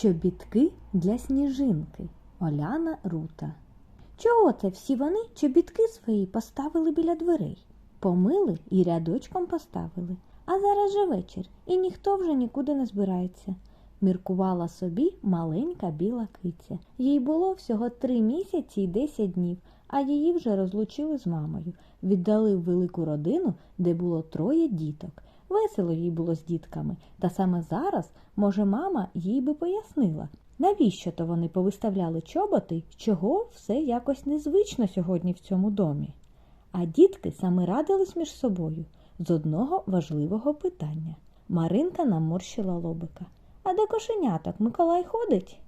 Чобітки для сніжинки Оляна Рута. Чого це всі вони чобітки свої поставили біля дверей? Помили і рядочком поставили. А зараз же вечір, і ніхто вже нікуди не збирається. Міркувала собі маленька біла киця. Їй було всього три місяці й десять днів, а її вже розлучили з мамою. Віддали в велику родину, де було троє діток. Весело їй було з дітками, та саме зараз, може, мама їй би пояснила, навіщо то вони повиставляли чоботи, чого все якось незвично сьогодні в цьому домі. А дітки саме радились між собою з одного важливого питання. Маринка наморщила лобика. А до кошеняток Миколай ходить?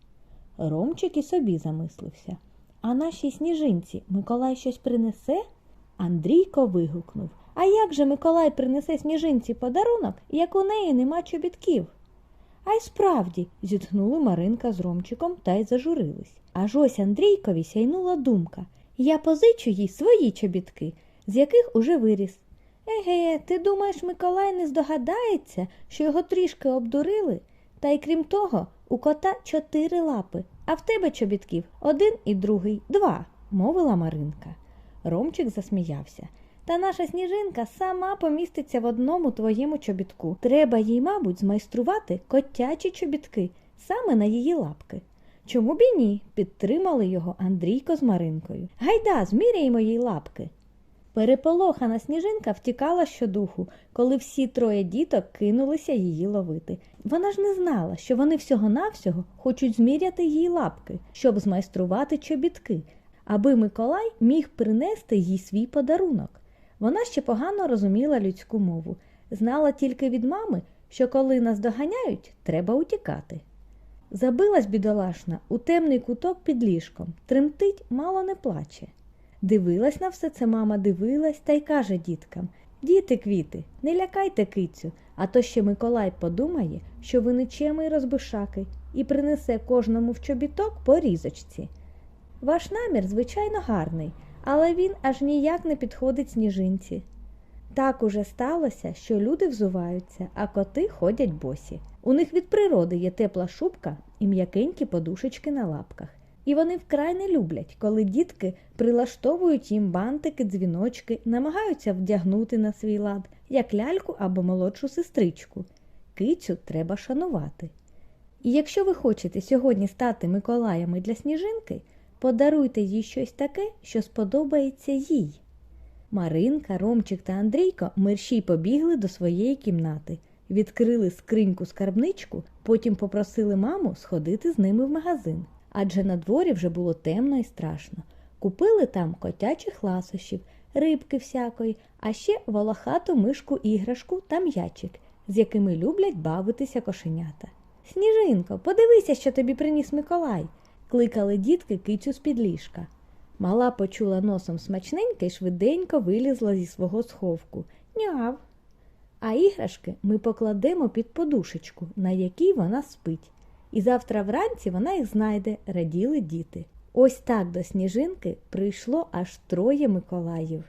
Ромчик і собі замислився. А нашій сніжинці Миколай щось принесе? Андрійко вигукнув. А як же Миколай принесе сніжинці подарунок, як у неї нема чобітків? А й справді, зітхнули Маринка з Ромчиком та й зажурились. Аж ось Андрійкові сяйнула думка. Я позичу їй свої чобітки, з яких уже виріс. Еге, ти думаєш, Миколай не здогадається, що його трішки обдурили? Та й крім того, у кота чотири лапи, а в тебе чобітків один і другий два, мовила Маринка. Ромчик засміявся. Та наша сніжинка сама поміститься в одному твоєму чобітку. Треба їй, мабуть, змайструвати котячі чобітки саме на її лапки. Чому б і ні? підтримали його Андрійко з Маринкою. Гайда, зміряємо їй лапки. Переполохана сніжинка втікала щодуху, коли всі троє діток кинулися її ловити. Вона ж не знала, що вони всього-навсього хочуть зміряти їй лапки, щоб змайструвати чобітки, аби Миколай міг принести їй свій подарунок. Вона ще погано розуміла людську мову, знала тільки від мами, що коли нас доганяють, треба утікати. Забилась бідолашна у темний куток під ліжком, тремтить, мало не плаче. Дивилась на все це мама, дивилась та й каже діткам Діти квіти, не лякайте кицю, а то ще Миколай подумає, що ви нечемий розбишаки, і принесе кожному в чобіток по різочці. Ваш намір, звичайно, гарний, але він аж ніяк не підходить сніжинці. Так уже сталося, що люди взуваються, а коти ходять босі. У них від природи є тепла шубка і м'якенькі подушечки на лапках. І вони вкрай не люблять, коли дітки прилаштовують їм бантики, дзвіночки, намагаються вдягнути на свій лад, як ляльку або молодшу сестричку. Кицю треба шанувати. І якщо ви хочете сьогодні стати Миколаями для сніжинки, подаруйте їй щось таке, що сподобається їй. Маринка, Ромчик та Андрійко мерщій побігли до своєї кімнати, відкрили скриньку скарбничку, потім попросили маму сходити з ними в магазин. Адже на дворі вже було темно і страшно. Купили там котячих ласощів, рибки всякої, а ще волохату мишку іграшку та м'ячик, з якими люблять бавитися кошенята. Сніжинко, подивися, що тобі приніс Миколай, кликали дітки кицю з-під ліжка. Мала почула носом смачненьке і швиденько вилізла зі свого сховку. Няв. А іграшки ми покладемо під подушечку, на якій вона спить. І завтра вранці вона їх знайде, раділи діти. Ось так до сніжинки прийшло аж троє Миколаїв.